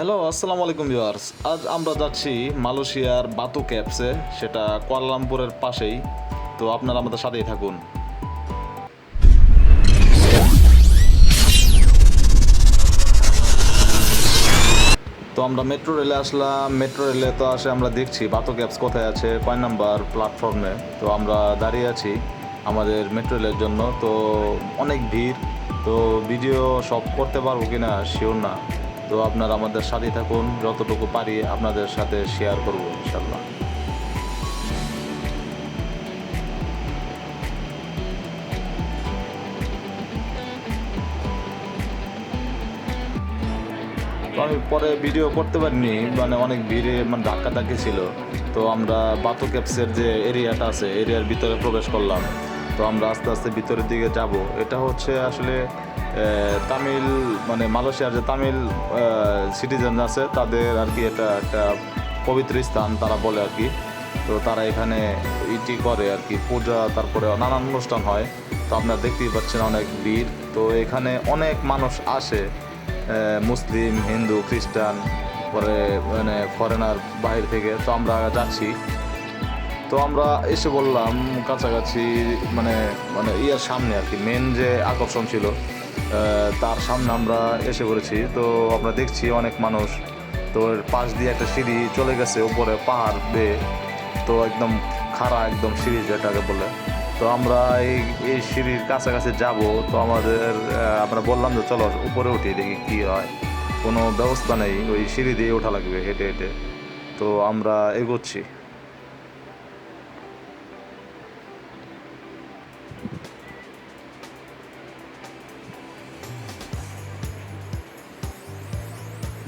Hello আসসালামু আলাইকুম viewers আজ আমরা যাচ্ছি মালয়েশিয়ার বাতু ক্যাপসে, সেটা কুয়ালালামপুরের পাশেই। তো আপনারা আমাদের সাথেই থাকুন। তো আমরা মেট্রো রেলে আসলাম। মেট্রো রেলে তো আসে আমরা দেখছি বাতু ক্যাপস কোথায় আছে, কয় নাম্বার প্ল্যাটফর্মে তো আমরা দাঁড়িয়ে আছি আমাদের মেট্রো রেলের জন্য। তো অনেক ভিড়। তো ভিডিও সব করতে পারব কিনা? শিওর না। তো আপনারা আমাদের সাথেই থাকুন, যতটুকু পারি আপনাদের সাথে শেয়ার করব ইনশাল্লাহ আমি পরে ভিডিও করতে পারিনি মানে অনেক ভিড়ে মানে ধাক্কা ধাক্কি ছিল। তো আমরা বাতু ক্যাপসের যে এরিয়াটা আছে এরিয়ার ভিতরে প্রবেশ করলাম। তো আমরা আস্তে আস্তে ভিতরের দিকে যাব। এটা হচ্ছে আসলে তামিল মানে মালয়েশিয়ার যে তামিল সিটিজেন আছে, তাদের আর কি এটা একটা পবিত্র স্থান তারা বলে আর কি তো তারা এখানে ইটি করে আর কি পূজা, তারপরে নানান অনুষ্ঠান হয়। তো আপনারা দেখতেই পাচ্ছেন অনেক ভিড়। তো এখানে অনেক মানুষ আসে মুসলিম, হিন্দু, খ্রিস্টান, পরে মানে ফরেনার বাইরে থেকে। তো আমরা যাচ্ছি। তো আমরা এসে বললাম, কাছাকাছি মানে মানে ইয়ার সামনে আর কি মেন যে আকর্ষণ ছিল তার সামনে আমরা এসে পড়েছি। তো আমরা দেখছি অনেক মানুষ। তো পাশ দিয়ে একটা সিঁড়ি চলে গেছে উপরে, পাহাড় বেয়ে। তো একদম খাড়া একদম সিঁড়ি যেটাকে বলে। তো আমরা এই এই সিঁড়ির কাছাকাছি যাব। তো আমাদের আমরা বললাম যে চলো উপরে উঠি, দেখি কী হয়। কোনো ব্যবস্থা নেই, ওই সিঁড়ি দিয়ে ওঠা লাগবে হেঁটে হেঁটে। তো আমরা এগোচ্ছি।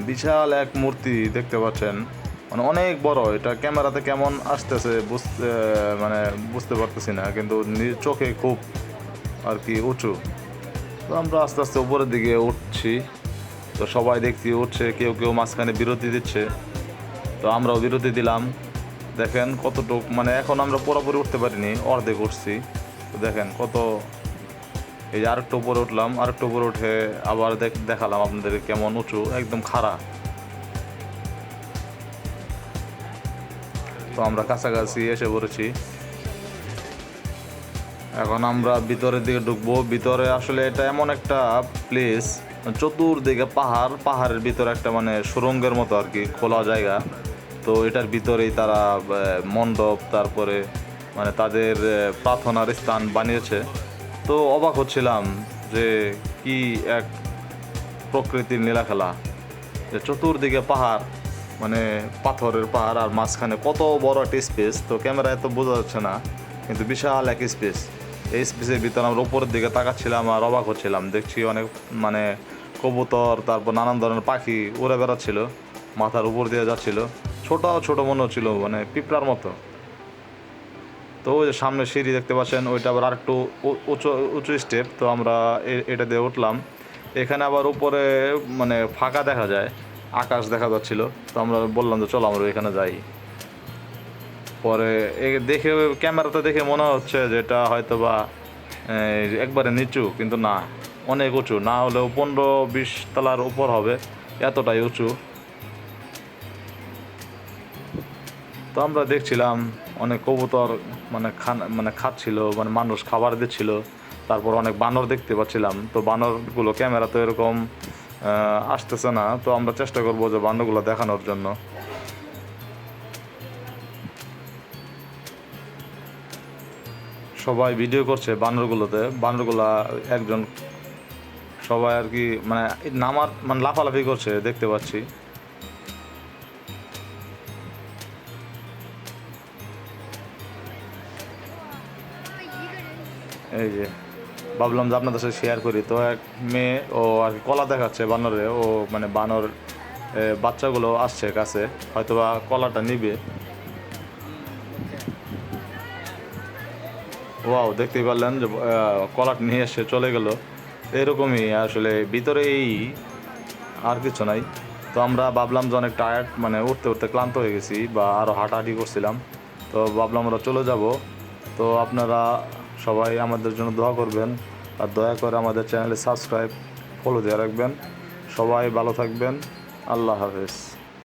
বিশাল এক মূর্তি দেখতে পাচ্ছেন। মানে অনেক বড়, এটা ক্যামেরাতে কেমন আসতেছে বুঝতে মানে বুঝতে পারতেছি না, কিন্তু চোখে খুব আর কি উঁচু। তো আমরা আস্তে আস্তে উপরের দিকে উঠছি। তো সবাই দেখছি উঠছে, কেউ কেউ মাঝখানে বিরতি দিচ্ছে। তো আমরাও বিরতি দিলাম। দেখেন কতটুক মানে এখন আমরা পুরোপুরি উঠতে পারিনি, অর্ধেক উঠছি। তো দেখেন কত এই যে আরেকটু উপরে উঠলাম, আরেকটু উপরে উঠে আবার দেখ- দেখালাম আপনাদের কেমন উঁচু, একদম খাড়া। তো আমরা কাছাকাছি এসে পড়েছি। এখন আমরা ভিতরের দিকে ঢুকবো। ভিতরে আসলে এটা এমন একটা প্লেস চতুর্দিকে পাহাড়, পাহাড়ের ভিতরে একটা মানে সুরঙ্গের মতো আর কি, খোলা জায়গা। তো এটার ভিতরেই তারা মণ্ডপ, তারপরে মানে তাদের প্রার্থনার স্থান বানিয়েছে। তো অবাক হচ্ছিলাম যে কি এক প্রকৃতির নীলা খেলা। যে চতুর্দিকে পাহাড় মানে পাথরের পাহাড় আর মাঝখানে কত বড় একটা স্পেস তো ক্যামেরায় তো বোঝা যাচ্ছে না, কিন্তু বিশাল এক স্পেস এই স্পেসের ভিতরে আমরা উপরের দিকে তাকাচ্ছিলাম আর অবাক হচ্ছিলাম। দেখছি অনেক মানে কবুতর, তারপর নানান ধরনের পাখি উড়ে বেড়াচ্ছিল, মাথার উপর দিয়ে যাচ্ছিল। ছোট ছোট মনে হচ্ছিল মানে পিঁপড়ার মতো। তো ওই যে সামনে সিঁড়ি দেখতে পাচ্ছেন, ওইটা আবার আরেকটু উঁচু উঁচু স্টেপ তো আমরা এটা দিয়ে উঠলাম। এখানে আবার উপরে মানে ফাঁকা দেখা যায়, আকাশ দেখা যাচ্ছিল। তো আমরা বললাম যে চলো আমরা এখানে যাই। পরে দেখে, ক্যামেরাতে দেখে মনে হচ্ছে যে এটা হয়তো বা একবারে নিচু, কিন্তু না, অনেক উঁচু। না হলেও পনেরো বিশ তলার উপর হবে, এতটাই উঁচু। তো আমরা দেখছিলাম অনেক কবুতর মানে খান মানে খাচ্ছিল মানে মানুষ খাবার দিচ্ছিল। তারপর অনেক বানর দেখতে পাচ্ছিলাম। তো বানরগুলো ক্যামেরা তো এরকম আসতেছে না। তো আমরা চেষ্টা করব যে বানরগুলো দেখানোর জন্য। সবাই ভিডিও করছে বানরগুলোতে। বানরগুলা একজন, সবাই আর কি মানে নামার মানে লাফালাফি করছে, দেখতে পাচ্ছি। এই যে, ভাবলাম যে আপনাদের সাথে শেয়ার করি। তো এক মেয়ে, ও আর কি কলা দেখাচ্ছে বানরে, ও মানে বানর বাচ্চাগুলো আসছে কাছে হয়তো বা কলাটা নিবে। ওয়াও, দেখতেই পারলেন যে কলাটা নিয়ে এসে চলে গেল। এরকমই আসলে ভিতরে এই আর কিছু নাই। তো আমরা ভাবলাম যে অনেক টায়ার্ড মানে উঠতে উঠতে ক্লান্ত হয়ে গেছি বা আরও হাঁটাহাঁটি করছিলাম। তো ভাবলাম আমরা চলে যাব। তো আপনারা সবাই আমাদের জন্য দোয়া করবেন আর দয়া করে আমাদের চ্যানেলে সাবস্ক্রাইব ফলো দিয়ে রাখবেন। সবাই ভালো থাকবেন। আল্লাহ হাফেজ।